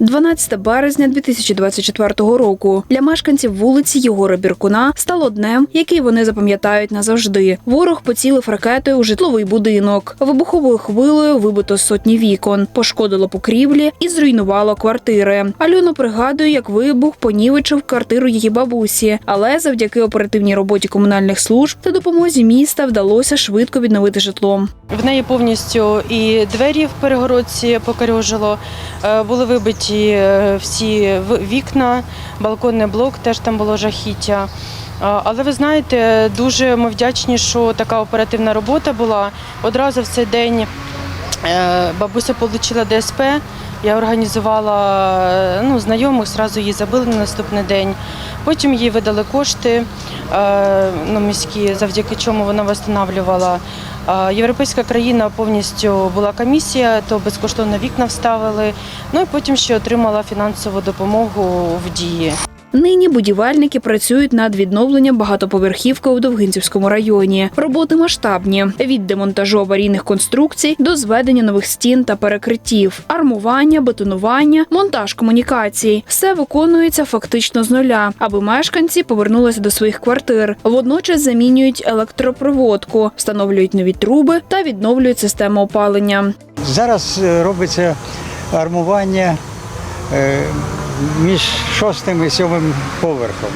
12 березня 2024 року для мешканців вулиці Єгора Біркуна стало днем, який вони запам'ятають назавжди. Ворог поцілив ракетою у житловий будинок. Вибуховою хвилею вибито сотні вікон, пошкодило покрівлі і зруйнувало квартири. Альона пригадує, як вибух понівечив квартиру її бабусі, але завдяки оперативній роботі комунальних служб та допомозі міста вдалося швидко відновити житло. В неї повністю і двері в перегородці покорюжило, е, були вибиті е, всі вікна, балконний блок теж там було жахіття. Але ви знаєте, дуже ми вдячні, що така оперативна робота була. Одразу в цей день е, бабуся отримала ДСП. Я організувала е, ну, знайомих, зразу її забили на наступний день. Потім їй видали кошти е, ну, міські, завдяки чому вона встановлювала. Е, Європейська країна повністю була комісія, то безкоштовно вікна вставили. Ну і потім ще отримала фінансову допомогу в дії. Нині будівельники працюють над відновленням багатоповерхівки у Довгинцівському районі. Роботи масштабні від демонтажу аварійних конструкцій до зведення нових стін та перекриттів, армування, бетонування, монтаж комунікацій. Все виконується фактично з нуля, аби мешканці повернулися до своїх квартир. Водночас замінюють електропроводку, встановлюють нові труби та відновлюють систему опалення. Зараз е, робиться армування е, між шостим і сьомим поверхом.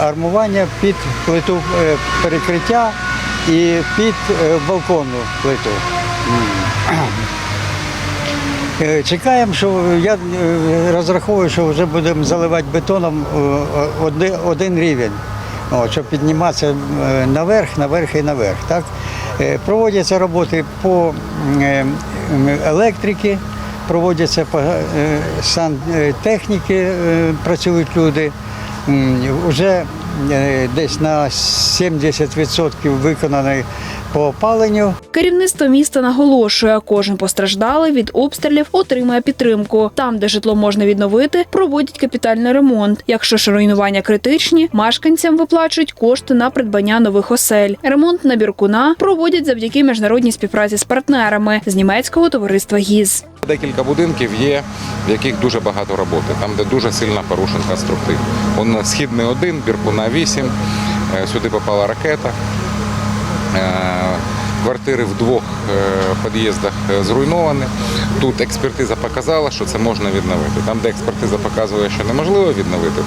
Армування під плиту е, перекриття і під е, балконну плиту. Е, Чекаємо, що я розраховую, що вже будемо заливати бетоном один, рівень, щоб підніматися наверх, наверх і наверх. Так? Проводяться роботи по електриці, проводяться е, сантехніки, е, працюють люди. Вже е, десь на 70% виконаний по опаленню. Керівництво міста наголошує, кожен постраждалий від обстрілів отримає підтримку. Там, де житло можна відновити, проводять капітальний ремонт. Якщо ж руйнування критичні, мешканцям виплачують кошти на придбання нових осель. Ремонт на біркуна проводять завдяки міжнародній співпраці з партнерами з німецького товариства ГІЗ. Декілька будинків є, в яких дуже багато роботи, там, де дуже сильно порушен конструктив. Он східний один, Біркуна 8, е, сюди попала ракета. Е, Квартири в двох е, під'їздах зруйновані. Тут експертиза показала, що це можна відновити. Там, де експертиза показує, що неможливо відновити,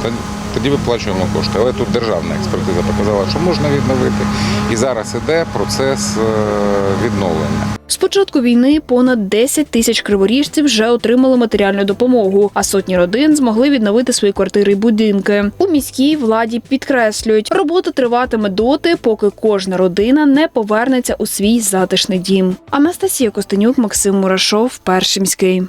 тоді виплачуємо кошти. Але тут державна експертиза показала, що можна відновити. І зараз іде процес е, відновлення. З початку війни понад 10 тисяч криворіжців вже отримали матеріальну допомогу, а сотні родин змогли відновити свої квартири і будинки. У міській владі підкреслюють, робота триватиме доти, поки кожна родина не повернеться у свій затишний дім. Анастасія Костенюк, Максим Мурашов, Перший міський.